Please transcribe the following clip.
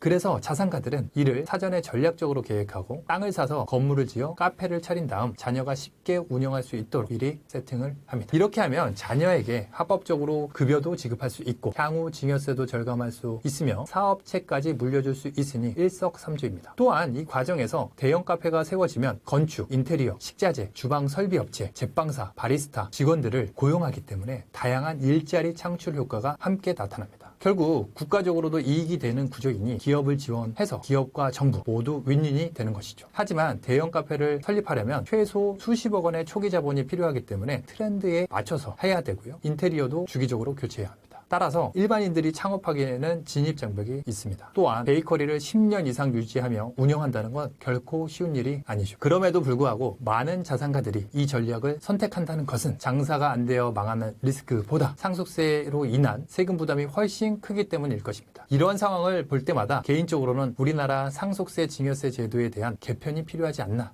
그래서 자산가들은 이를 사전에 전략적으로 계획하고 땅을 사서 건물을 지어 카페를 차린 다음 자녀가 쉽게 운영할 수 있도록 미리 세팅을 합니다. 이렇게 하면 자녀에게 합법적으로 급여도 지급할 수 있고 향후 증여세도 절감할 수 있으며 사업체까지 물려줄 수 있으니 일석삼조입니다. 또한 이 과정에서 대형 카페가 세워지면 건축, 인테리어, 식자재, 주방 설비 업체, 제빵사, 바리스타 직원들을 고용하기 때문에 다양한 일자리 창출 효과가 함께 나타납니다. 결국 국가적으로도 이익이 되는 구조이니 기업을 지원해서 기업과 정부 모두 윈윈이 되는 것이죠. 하지만 대형 카페를 설립하려면 최소 수십억 원의 초기 자본이 필요하기 때문에 트렌드에 맞춰서 해야 되고요. 인테리어도 주기적으로 교체해야 합니다. 따라서 일반인들이 창업하기에는 진입 장벽이 있습니다. 또한 베이커리를 10년 이상 유지하며 운영한다는 건 결코 쉬운 일이 아니죠. 그럼에도 불구하고 많은 자산가들이 이 전략을 선택한다는 것은 장사가 안 되어 망하는 리스크보다 상속세로 인한 세금 부담이 훨씬 크기 때문일 것입니다. 이러한 상황을 볼 때마다 개인적으로는 우리나라 상속세 증여세 제도에 대한 개편이 필요하지 않나